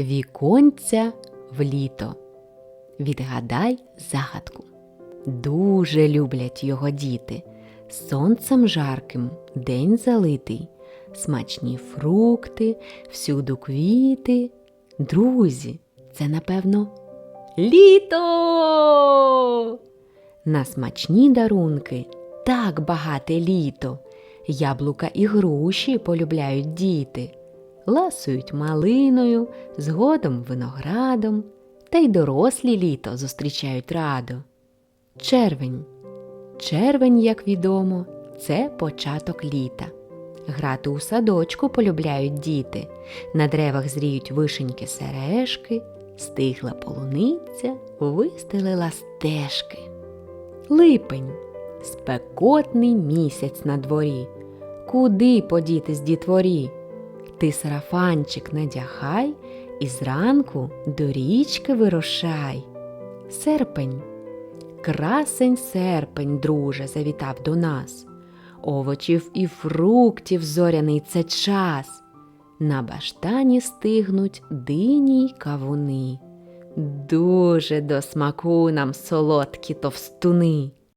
Віконця в літо. Відгадай загадку. Дуже люблять його діти. Сонцем жарким день залитий, смачні фрукти, всюду квіти. Друзі, це напевно літо. На смачні дарунки так багате літо. Яблука і груші полюбляють діти, ласують малиною, згодом виноградом, та й дорослі літо зустрічають радо. Червень. Червень, як відомо, це початок літа. Грати у садочку полюбляють діти. На деревах зріють вишеньки сережки, стигла полуниця, вистелила стежки. Липень спекотний місяць на дворі. Куди подітись дітворі? Ти сарафанчик надягай і зранку до річки вирушай. Серпень. Красень серпень, друже, завітав до нас. Овочів і фруктів зоряний це час. На баштані стигнуть дині й кавуни. Дуже до смаку нам солодкі товстуни.